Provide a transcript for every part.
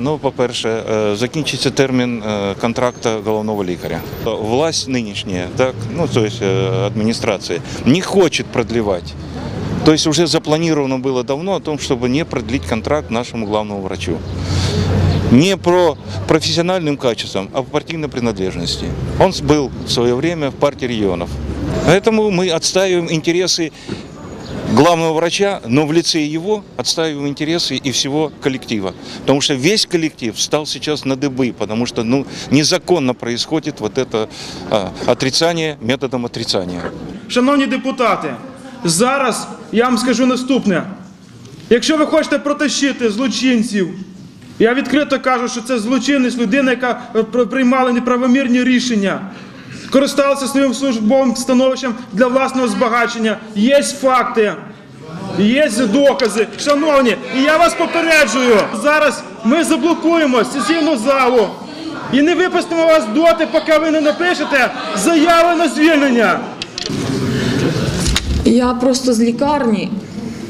Ну, по-перше, е, закінчиться термін е, контракту головного лікаря. Власть нинішня, так, ну то есть е, адміністрація, не хоче продлівати. То есть уже запланировано было давно о том, чтобы не продлить контракт нашему главному врачу. Не про профессиональным качеством, а по партийной принадлежности. Он был в свое время в партии регионов. Поэтому мы отстаиваем интересы главного врача, но в лице его отстаиваем интересы и всего коллектива. Потому что весь коллектив стал сейчас на дыбы, потому что ну, незаконно происходит вот это а, отрицание методом отрицания. Шановні депутати, зараз я вам скажу наступне. Якщо ви хочете протащити злочинців, я відкрито кажу, що це злочинець, людина, яка е, приймала неправомірні рішення, користалася своїм службовим становищем для власного збагачення. Є факти, є докази. Шановні, і я вас попереджую, зараз ми заблокуємо сесійну залу і не випустимо вас доти, поки ви не напишете заяви на звільнення. Я просто з лікарні,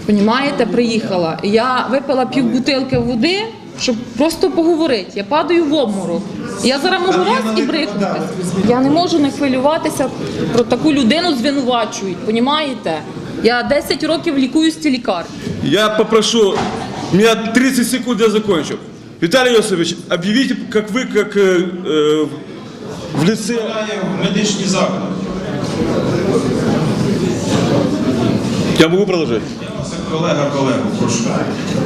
понімаєте, приїхала. Я випила пів бутилки води, щоб просто поговорити. Я падаю в обморок. Я зараз можу раз і брикнути. Я не можу не хвилюватися про таку людину звинувачують, понімаєте? Я 10 років лікуюсь в цій лікарні. Я попрошу, у меня 30 секунд, я закончу. Виталий Иосифович, объявите, как вы, как э, э, в лице... медичні заклади. Я могу продолжать? Колега колегу, прошу.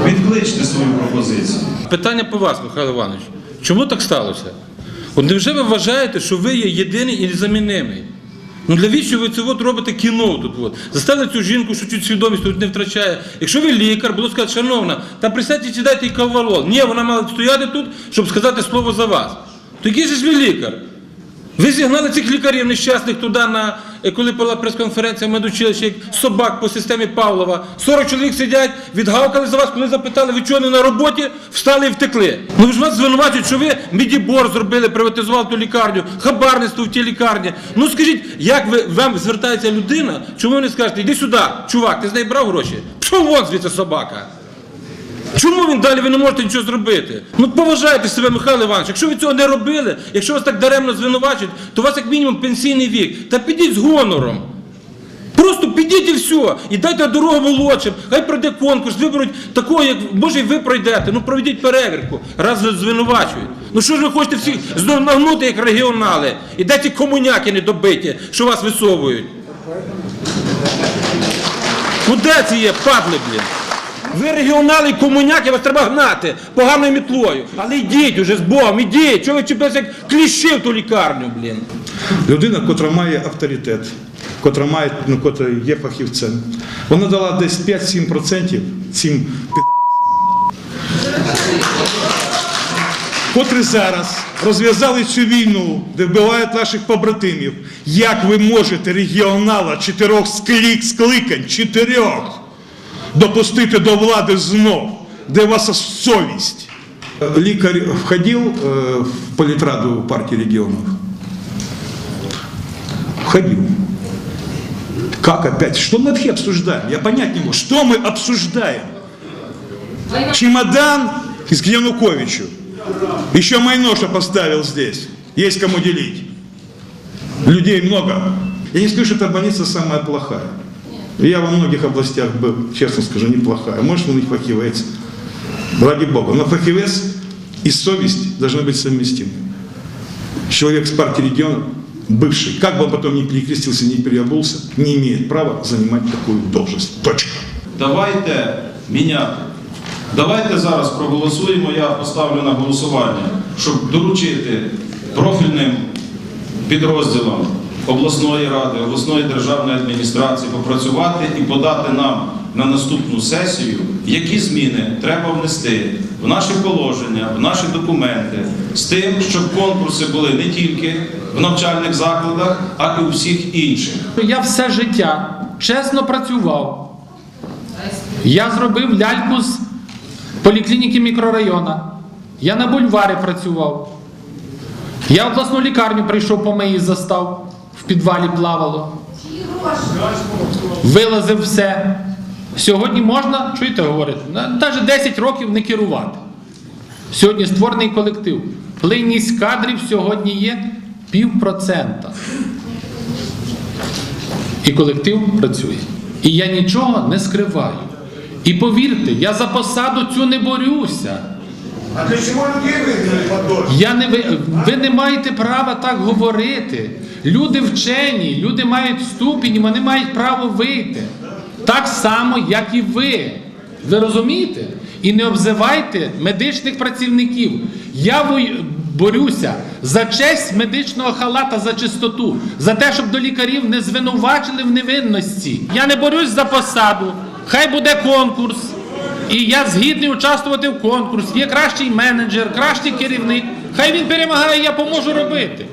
Відкличте свою пропозицію. Питання по вас, Михайло Іванович. Чому так сталося? От невже ви вважаєте, що ви є єдиний і незамінимий? Ну для віщо ви це от робите кіно тут? От? Заставили цю жінку, що чуть свідомість тут не втрачає. Якщо ви лікар, було сказати, шановна, та присядьте чи дайте їй кавалол. Ні, вона мала стояти тут, щоб сказати слово за вас. То який же ж ви лікар? Ви зігнали цих лікарів нещасних туди, на, е, коли була прес-конференція в медучилищі, як собак по системі Павлова. 40 чоловік сидять, відгавкали за вас, коли запитали, ви чого не на роботі, встали і втекли. Ну ви ж вас звинувачують, що ви мідібор зробили, приватизували ту лікарню, хабарництво в тій лікарні. Ну скажіть, як ви вам звертається людина, чому ви не скажете, йди сюди, чувак, ти з неї брав гроші? Пішов вон звідси собака. Чому він далі ви не можете нічого зробити? Ну поважайте себе, Михайло Іванович. Якщо ви цього не робили, якщо вас так даремно звинувачують, то у вас як мінімум пенсійний вік. Та підіть з гонором. Просто підіть і все, і дайте дорогу молодшим, хай пройде конкурс, виберуть такого, як може і ви пройдете. Ну проведіть перевірку, раз звинувачують. Ну що ж ви хочете всіх знову нагнути, як регіонали? І де ці комуняки недобиті, що вас висовують? Ну де ці є, падли, блін? Ви регіонали комуняки, вас треба гнати поганою мітлою. Але йдіть уже з Богом, ідіть. Чого ви чіпляєте як кліщі в ту лікарню, блін? людина, котра має авторитет, котра має, ну, котра є фахівцем, вона дала десь 5-7% цим котрі зараз розв'язали цю війну, де вбивають наших побратимів. Як ви можете регіонала чотирьох склик, скликань, чотирьох, допустити до влади знов, де у вас совість? Лікар входив е, в політраду партії регіонів? Входил. Как опять? Что мы вообще обсуждаем? Я понять не могу. Что мы обсуждаем? Чемодан из к Януковичу. Еще Майноша поставил здесь. Есть кому делить. Людей много. Я не скажу, что эта больница самая плохая. Я во многих областях был, честно скажу, неплохая. Может, он и фахивец. Ради Бога. Но фахивец и совесть должны быть совместимы. Человек с партии регионов, бывший, как бы он потом ни перекрестился, ни переобулся, не имеет права занимать такую должность. Точка. Давайте міняти. Давайте зараз проголосуємо. Я поставлю на голосування, щоб доручити профільним підрозділам обласної ради, обласної державної адміністрації попрацювати і подати нам на наступну сесію, які зміни треба внести в наші положення, в наші документи, з тим, щоб конкурси були не тільки в навчальних закладах, а й у всіх інших. Я все життя чесно працював. Я зробив ляльку з поліклініки мікрорайону. Я на бульварі працював. Я в обласну лікарню прийшов по моїй застав, в підвалі плавало. Вилазив все. Сьогодні можна, чуєте, говорити, навіть 10 років не керувати. Сьогодні створений колектив. Плинність кадрів сьогодні є півпроцента. І колектив працює. І я нічого не скриваю. І повірте, я за посаду цю не борюся. А для чего людей выгнали подольше? Я не ви, ви не маєте права так говорити. Люди вчені, люди мають ступінь, вони мають право вийти. Так само, як і ви. Ви розумієте? І не обзивайте медичних працівників. Я борюся за честь медичного халата, за чистоту, за те, щоб до лікарів не звинувачили в невинності. Я не борюсь за посаду. Хай буде конкурс. І я згідний участвувати в конкурсі. Є кращий менеджер, кращий керівник. Хай він перемагає, я поможу робити.